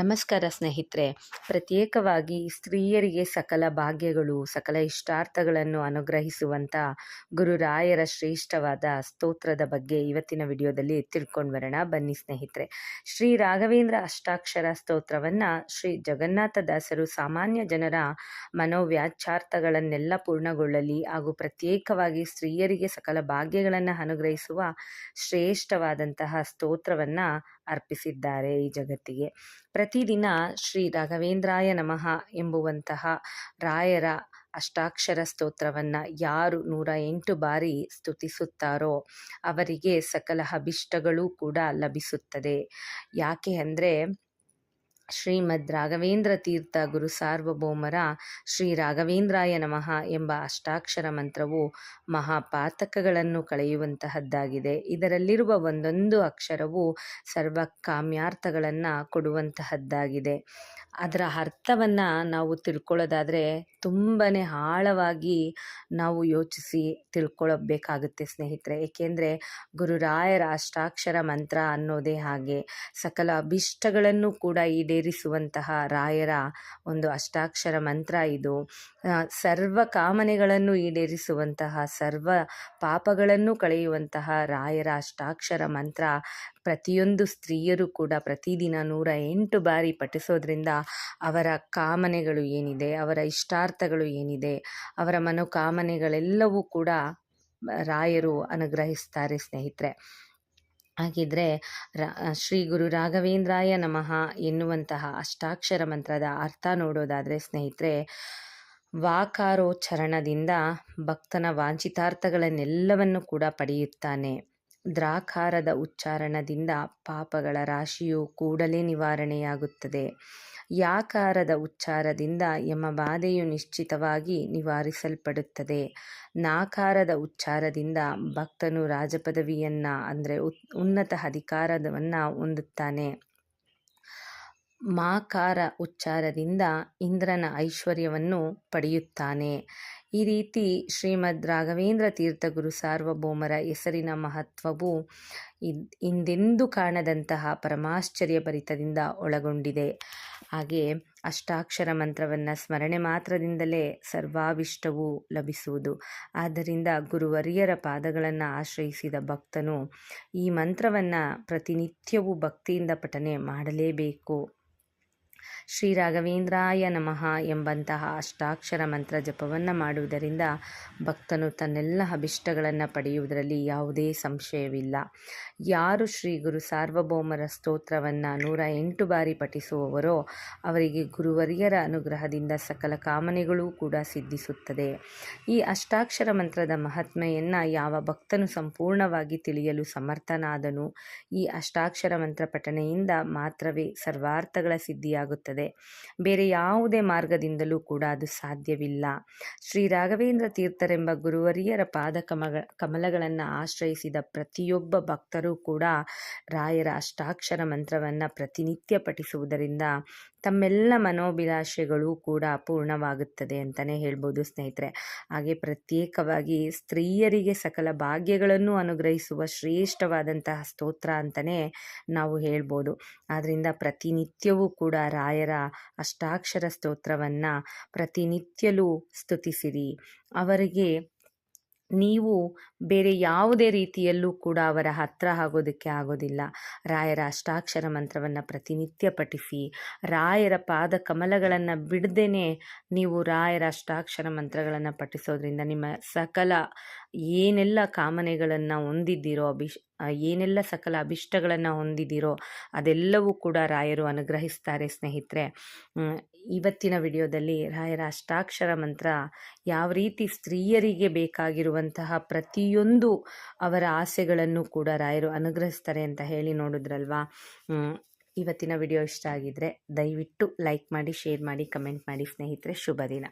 ನಮಸ್ಕಾರ ಸ್ನೇಹಿತರೆ. ಪ್ರತ್ಯೇಕವಾಗಿ ಸ್ತ್ರೀಯರಿಗೆ ಸಕಲ ಭಾಗ್ಯಗಳು, ಸಕಲ ಇಷ್ಟಾರ್ಥಗಳನ್ನು ಅನುಗ್ರಹಿಸುವಂಥ ಗುರುರಾಯರ ಶ್ರೇಷ್ಠವಾದ ಸ್ತೋತ್ರದ ಬಗ್ಗೆ ಇವತ್ತಿನ ವಿಡಿಯೋದಲ್ಲಿ ತಿಳ್ಕೊಂಡು ಬರೋಣ. ಬನ್ನಿ ಸ್ನೇಹಿತರೆ. ಶ್ರೀ ರಾಘವೇಂದ್ರ ಅಷ್ಟಾಕ್ಷರ ಸ್ತೋತ್ರವನ್ನು ಶ್ರೀ ಜಗನ್ನಾಥದಾಸರು ಸಾಮಾನ್ಯ ಜನರ ಮನೋವ್ಯಾಚಾರ್ಥಗಳನ್ನೆಲ್ಲ ಪೂರ್ಣಗೊಳ್ಳಲಿ ಹಾಗೂ ಪ್ರತ್ಯೇಕವಾಗಿ ಸ್ತ್ರೀಯರಿಗೆ ಸಕಲ ಭಾಗ್ಯಗಳನ್ನು ಅನುಗ್ರಹಿಸುವ ಶ್ರೇಷ್ಠವಾದಂತಹ ಸ್ತೋತ್ರವನ್ನು ಅರ್ಪಿಸಿದ್ದಾರೆ ಈ ಜಗತ್ತಿಗೆ. ಪ್ರತಿದಿನ ಶ್ರೀ ರಾಘವೇಂದ್ರಾಯ ನಮಃ ಎಂಬುವಂತಹ ರಾಯರ ಅಷ್ಟಾಕ್ಷರ ಸ್ತೋತ್ರವನ್ನು ಯಾರು ನೂರ ಎಂಟು ಬಾರಿ ಸ್ತುತಿಸುತ್ತಾರೋ ಅವರಿಗೆ ಸಕಲ ಅಭಿಷ್ಟಗಳು ಕೂಡ ಲಭಿಸುತ್ತದೆ. ಯಾಕೆ ಅಂದರೆ ಶ್ರೀಮದ್ ರಾಘವೇಂದ್ರ ತೀರ್ಥ ಗುರು ಸಾರ್ವಭೌಮರ ಶ್ರೀ ರಾಘವೇಂದ್ರಾಯ ನಮಃ ಎಂಬ ಅಷ್ಟಾಕ್ಷರ ಮಂತ್ರವು ಮಹಾಪಾತಕಗಳನ್ನು ಕಳೆಯುವಂತಹದ್ದಾಗಿದೆ. ಇದರಲ್ಲಿರುವ ಒಂದೊಂದು ಅಕ್ಷರವು ಸರ್ವ ಕಾಮ್ಯಾರ್ಥಗಳನ್ನು ಕೊಡುವಂತಹದ್ದಾಗಿದೆ. ಅದರ ಅರ್ಥವನ್ನು ನಾವು ತಿಳ್ಕೊಳ್ಳೋದಾದರೆ ತುಂಬಾ ಆಳವಾಗಿ ನಾವು ಯೋಚಿಸಿ ತಿಳ್ಕೊಳ್ಳಬೇಕಾಗುತ್ತೆ ಸ್ನೇಹಿತರೆ. ಏಕೆಂದರೆ ಗುರುರಾಯರ ಅಷ್ಟಾಕ್ಷರ ಮಂತ್ರ ಅನ್ನೋದೇ ಹಾಗೆ. ಸಕಲ ಅಭಿಷ್ಟಗಳನ್ನು ಕೂಡ ಈಡೇರಿಸುವಂತಹ ರಾಯರ ಒಂದು ಅಷ್ಟಾಕ್ಷರ ಮಂತ್ರ ಇದು. ಸರ್ವ ಕಾಮನೆಗಳನ್ನು ಈಡೇರಿಸುವಂತಹ, ಸರ್ವ ಪಾಪಗಳನ್ನು ಕಳೆಯುವಂತಹ ರಾಯರ ಅಷ್ಟಾಕ್ಷರ ಮಂತ್ರ ಪ್ರತಿಯೊಂದು ಸ್ತ್ರೀಯರು ಕೂಡ ಪ್ರತಿದಿನ ನೂರ ಎಂಟು ಬಾರಿ ಪಠಿಸೋದ್ರಿಂದ ಅವರ ಕಾಮನೆಗಳು ಏನಿದೆ, ಅವರ ಇಷ್ಟಾರ್ಥಗಳು ಏನಿದೆ, ಅವರ ಮನೋಕಾಮನೆಗಳೆಲ್ಲವೂ ಕೂಡ ರಾಯರು ಅನುಗ್ರಹಿಸ್ತಾರೆ ಸ್ನೇಹಿತರೆ. ಹಾಗಿದ್ರೆ ರ ಶ್ರೀ ಗುರು ರಾಘವೇಂದ್ರಾಯ ನಮಃ ಎನ್ನುವಂತಹ ಅಷ್ಟಾಕ್ಷರ ಮಂತ್ರದ ಅರ್ಥ ನೋಡೋದಾದರೆ ಸ್ನೇಹಿತರೆ ವಾಕಾರೋಚ್ಚಾರಣದಿಂದ ಭಕ್ತನ ವಾಂಛಿತಾರ್ಥಗಳನ್ನೆಲ್ಲವನ್ನು ಕೂಡ ಪಡೆಯುತ್ತಾನೆ. ದ್ರಾಕಾರದ ಉಚ್ಚಾರಣದಿಂದ ಪಾಪಗಳ ರಾಶಿಯು ಕೂಡಲೇ ನಿವಾರಣೆಯಾಗುತ್ತದೆ. ಯಾಕಾರದ ಉಚ್ಚಾರದಿಂದ ಯಮಬಾಧೆಯು ನಿಶ್ಚಿತವಾಗಿ ನಿವಾರಿಸಲ್ಪಡುತ್ತದೆ. ನಾಕಾರದ ಉಚ್ಚಾರದಿಂದ ಭಕ್ತನು ರಾಜಪದವಿಯನ್ನು, ಅಂದರೆ ಉನ್ನತ ಅಧಿಕಾರವನ್ನು ಹೊಂದುತ್ತಾನೆ. ಮಾಕಾರ ಉಚ್ಚಾರದಿಂದ ಇಂದ್ರನ ಐಶ್ವರ್ಯವನ್ನು ಪಡೆಯುತ್ತಾನೆ. ಈ ರೀತಿ ಶ್ರೀಮದ್ ರಾಘವೇಂದ್ರ ತೀರ್ಥ ಗುರು ಸಾರ್ವಭೌಮರ ಹೆಸರಿನ ಮಹತ್ವವು ಇಂದೆಂದೂ ಕಾಣದಂತಹ ಪರಮಾಶ್ಚರ್ಯ ಭರಿತದಿಂದ ಒಳಗೊಂಡಿದೆ. ಹಾಗೆ ಅಷ್ಟಾಕ್ಷರ ಮಂತ್ರವನ್ನು ಸ್ಮರಣೆ ಮಾತ್ರದಿಂದಲೇ ಸರ್ವಾವಿಷ್ಟವು ಲಭಿಸುವುದು. ಆದ್ದರಿಂದ ಗುರುವರಿಯರ ಪಾದಗಳನ್ನು ಆಶ್ರಯಿಸಿದ ಭಕ್ತನು ಈ ಮಂತ್ರವನ್ನು ಪ್ರತಿನಿತ್ಯವೂ ಭಕ್ತಿಯಿಂದ ಪಠನೆ ಮಾಡಲೇಬೇಕು. ಶ್ರೀ ರಾಘವೇಂದ್ರಾಯ ನಮಃ ಎಂಬಂತಹ ಅಷ್ಟಾಕ್ಷರ ಮಂತ್ರ ಜಪವನ್ನು ಮಾಡುವುದರಿಂದ ಭಕ್ತನು ತನ್ನೆಲ್ಲ ಅಭಿಷ್ಟಗಳನ್ನು ಪಡೆಯುವುದರಲ್ಲಿ ಯಾವುದೇ ಸಂಶಯವಿಲ್ಲ. ಯಾರು ಶ್ರೀ ಗುರು ಸಾರ್ವಭೌಮರ ಸ್ತೋತ್ರವನ್ನು ನೂರ ಎಂಟು ಬಾರಿ ಪಠಿಸುವವರೋ ಅವರಿಗೆ ಗುರುವರಿಯರ ಅನುಗ್ರಹದಿಂದ ಸಕಲ ಕಾಮನೆಗಳೂ ಕೂಡ ಸಿದ್ಧಿಸುತ್ತದೆ. ಈ ಅಷ್ಟಾಕ್ಷರ ಮಂತ್ರದ ಮಹಾತ್ಮೆಯನ್ನು ಯಾವ ಭಕ್ತನು ಸಂಪೂರ್ಣವಾಗಿ ತಿಳಿಯಲು ಸಮರ್ಥನಾದನು ಈ ಅಷ್ಟಾಕ್ಷರ ಮಂತ್ರ ಪಠಣೆಯಿಂದ ಮಾತ್ರವೇ ಸರ್ವಾರ್ಥಗಳ ಸಿದ್ಧಿಯಾಗುತ್ತದೆ ಬೇರೆ ಯಾವುದೇ ಮಾರ್ಗದಿಂದಲೂ ಕೂಡ ಅದು ಸಾಧ್ಯವಿಲ್ಲ. ಶ್ರೀ ರಾಘವೇಂದ್ರ ತೀರ್ಥರೆಂಬ ಗುರುವರಿಯರ ಪಾದ ಕಮಲಗಳನ್ನು ಆಶ್ರಯಿಸಿದ ಪ್ರತಿಯೊಬ್ಬ ಭಕ್ತರೂ ಕೂಡ ರಾಯರ ಅಷ್ಟಾಕ್ಷರ ಮಂತ್ರವನ್ನು ಪ್ರತಿನಿತ್ಯ ಪಠಿಸುವುದರಿಂದ ತಮ್ಮೆಲ್ಲ ಮನೋಭಿಲಾಷೆಗಳು ಕೂಡ ಪೂರ್ಣವಾಗುತ್ತದೆ ಅಂತಲೇ ಹೇಳ್ಬೋದು ಸ್ನೇಹಿತರೆ. ಹಾಗೆ ಪ್ರತ್ಯೇಕವಾಗಿ ಸ್ತ್ರೀಯರಿಗೆ ಸಕಲ ಭಾಗ್ಯಗಳನ್ನು ಅನುಗ್ರಹಿಸುವ ಶ್ರೇಷ್ಠವಾದಂತಹ ಸ್ತೋತ್ರ ಅಂತಲೇ ನಾವು ಹೇಳ್ಬೋದು. ಆದ್ದರಿಂದ ಪ್ರತಿನಿತ್ಯವೂ ಕೂಡ ರಾಯರ ಅಷ್ಟಾಕ್ಷರ ಸ್ತೋತ್ರವನ್ನು ಪ್ರತಿನಿತ್ಯಲೂ ಸ್ತುತಿಸಿರಿ. ಅವರಿಗೆ ನೀವು ಬೇರೆ ಯಾವುದೇ ರೀತಿಯಲ್ಲೂ ಕೂಡ ಅವರ ಹತ್ರ ಆಗೋದಕ್ಕೆ ಆಗೋದಿಲ್ಲ. ರಾಯರ ಅಷ್ಟಾಕ್ಷರ ಮಂತ್ರವನ್ನು ಪ್ರತಿನಿತ್ಯ ಪಠಿಸಿ, ರಾಯರ ಪಾದ ಕಮಲಗಳನ್ನು ಬಿಡದೇನೆ ನೀವು ರಾಯರ ಅಷ್ಟಾಕ್ಷರ ಮಂತ್ರಗಳನ್ನು ಪಠಿಸೋದ್ರಿಂದ ನಿಮ್ಮ ಸಕಲ ಏನೆಲ್ಲ ಕಾಮನೆಗಳನ್ನು ಹೊಂದಿದ್ದೀರೋ, ಅಭಿಷ್, ಏನೆಲ್ಲ ಸಕಲ ಅಭಿಷ್ಟಗಳನ್ನು ಹೊಂದಿದ್ದೀರೋ, ಅದೆಲ್ಲವೂ ಕೂಡ ರಾಯರು ಅನುಗ್ರಹಿಸ್ತಾರೆ ಸ್ನೇಹಿತರೆ. ಇವತ್ತಿನ ವಿಡಿಯೋದಲ್ಲಿ ರಾಯರ ಅಷ್ಟಾಕ್ಷರ ಮಂತ್ರ ಯಾವ ರೀತಿ ಸ್ತ್ರೀಯರಿಗೆ ಬೇಕಾಗಿರುವಂತಹ ಪ್ರತಿಯೊಂದು ಅವರ ಆಸೆಗಳನ್ನು ಕೂಡ ರಾಯರು ಅನುಗ್ರಹಿಸ್ತಾರೆ ಅಂತ ಹೇಳಿ ನೋಡಿದ್ರಲ್ವಾ? ಇವತ್ತಿನ ವಿಡಿಯೋ ಇಷ್ಟ ಆಗಿದ್ರೆ ದಯವಿಟ್ಟು ಲೈಕ್ ಮಾಡಿ ಶೇರ್ ಮಾಡಿ ಕಮೆಂಟ್ ಮಾಡಿ ಸ್ನೇಹಿತರೆ ಶುಭ ದಿನ